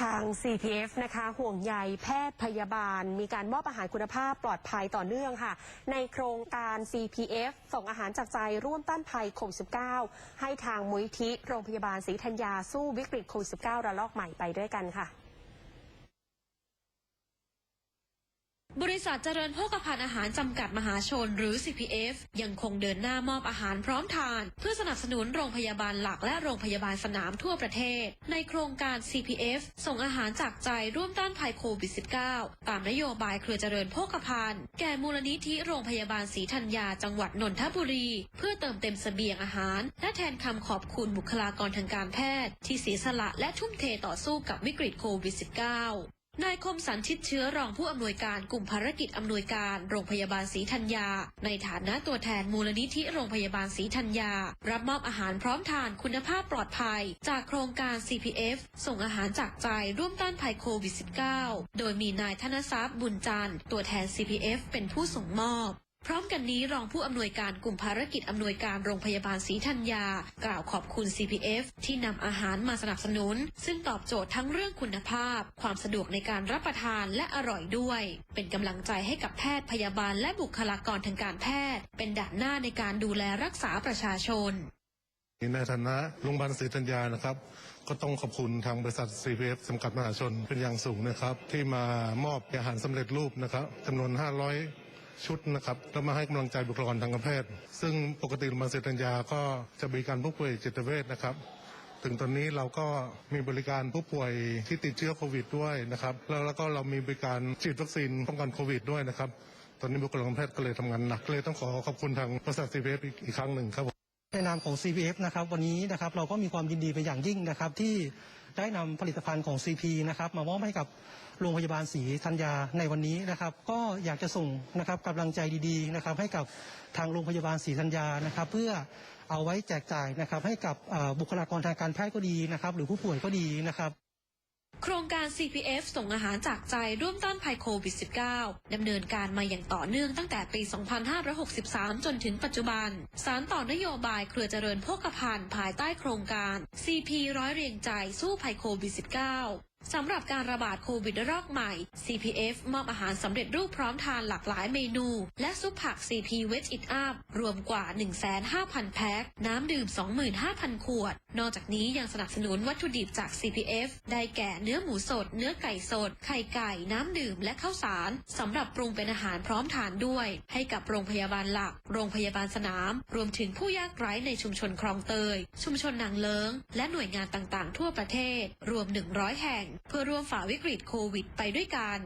ทาง CPF นะคะ ห่วงใยแพทย์พยาบาล มีการมอบอาหารคุณภาพปลอดภัยต่อเนื่องค่ะ ในโครงการ CPF ส่งอาหารจากใจร่วมต้านภัยโควิด -19 ให้ทางมุยทิโรงพยาบาลศรีธัญญาสู้วิกฤตโควิด -19 ระลอกใหม่ไปด้วยกันค่ะ บริษัทเจริญโภคภัณฑ์อาหารจำกัดมหาชนหรือ CPF ยังคงเดินหน้ามอบอาหารพร้อมทาน เพื่อสนับสนุนโรงพยาบาลหลักและโรงพยาบาลสนามทั่วประเทศ ในโครงการ CPF ส่งอาหารจากใจร่วมต้านภัยโควิด -19 ตามนโยบายเครือเจริญโภคภัณฑ์แก่มูลนิธิโรงพยาบาลศรีธัญญาจังหวัดนนทบุรี เพื่อเติมเต็มเสบียงอาหาร และแทนคำขอบคุณบุคลากรทางการแพทย์ ที่เสียสละและทุ่มเทต่อสู้กับวิกฤตโควิด -19 นายคมสันชิดเชื้อรองผู้อำนวยการกลุ่มภารกิจอำนวยการโรงพยาบาลศรีธัญญา ในฐานะตัวแทนมูลนิธิโรงพยาบาลศรีธัญญา รับมอบอาหารพร้อมทานคุณภาพปลอดภัย จากโครงการ CPF ส่งอาหารจากใจร่วมต้านภัยโควิด -19 โดยมีนายธนทรัพย์บุญจันทร์ตัวแทน CPF เป็นผู้ส่งมอบ พร้อมกันนี้รองผู้อำนวยการกลุ่มภารกิจอำนวยการโรงพยาบาลศรีธัญญา กล่าวขอบคุณ CPF ที่นำอาหารมาสนับสนุน ซึ่งตอบโจทย์ทั้งเรื่องคุณภาพ ความสะดวกในการรับประทานและอร่อยด้วย เป็นกำลังใจให้กับแพทย์พยาบาลและบุคลากรทางการแพทย์ เป็นด่านหน้าในการดูแลรักษาประชาชนในฐานะโรงพยาบาลศรีธัญญานะครับ ก็ต้องขอบคุณทางบริษัท CPF จำกัดมหาชนเป็นอย่างสูงนะครับ ที่มามอบอาหารสำเร็จรูปนะครับจำนวน 500 ชุดนะครับแล้วมาให้กำลังใจบุคลากรทางการแพทย์ ซึ่งปกติโรงพยาบาลศรีธัญญาก็จะมีการผู้ป่วยจิตเวชนะครับถึงตอนนี้เราก็มีบริการผู้ป่วยที่ติดเชื้อโควิดด้วยนะครับแล้วแล้วก็เรามีบริการฉีดวัคซีนป้องกันโควิดด้วยนะครับตอนนี้บุคลากรแพทย์ก็เลยทำงานหนักเลยต้องขอขอบคุณทางบริษัท CPF อีอีกครั้งหนึ่งครับในนามของ CPF นะครับวันนี้นะครับเราก็มีความยินดีเป็นอย่างยิ่งนะครับที่ ได้นำผลิตภัณฑ์ของ CP นะครับมามอบให้กับโรงพยาบาลศรีธัญญาในวันนี้นะครับ ก็อยากจะส่งนะครับกำลังใจดีๆนะครับให้กับทางโรงพยาบาลศรีธัญญานะครับ เพื่อเอาไว้แจกจ่ายนะครับให้กับบุคลากรทางการแพทย์ก็ดีนะครับ หรือผู้ป่วยก็ดีนะครับ โครงการ CPF ส่งอาหารจากใจร่วมต้านภัยโควิด -19 ดำเนินการมาอย่างต่อเนื่องตั้งแต่ปี 2563 จนถึงปัจจุบัน สารต่อนโยบายเครือเจริญโภคภัณฑ์ภายใต้โครงการ CP ร้อยเรียงใจสู้ภัยโควิด -19 สำหรับการระบาดโควิดระลอกใหม่ CPF มอบอาหารสำเร็จรูปพร้อมทานหลากหลายเมนู และซุปผัก CP w e g It Up รวมกว่า 1,500,000 แพ็ค น้ำดื่ม 25,000 ขวด นอกจากนี้ยังสนับสนุนวัตถุดิบจาก CPF ได้แก่เนื้อหมูสด เนื้อไก่สด ไข่ไก่ น้ำดื่ม และข้าวสารสำหรับปรุงเป็นอาหารพร้อมทานด้วย ให้กับโรงพยาบาลหลัก โรงพยาบาลสนาม รวมถึงผู้ยากไร้ในชุมชนคลองเตย ชุมชนนางเลิง และหน่วยงานต่างๆ ทั่วประเทศ รวม 100 แห่งเพื่อร่วมฝ่าวิกฤตโควิดไปด้วยกัน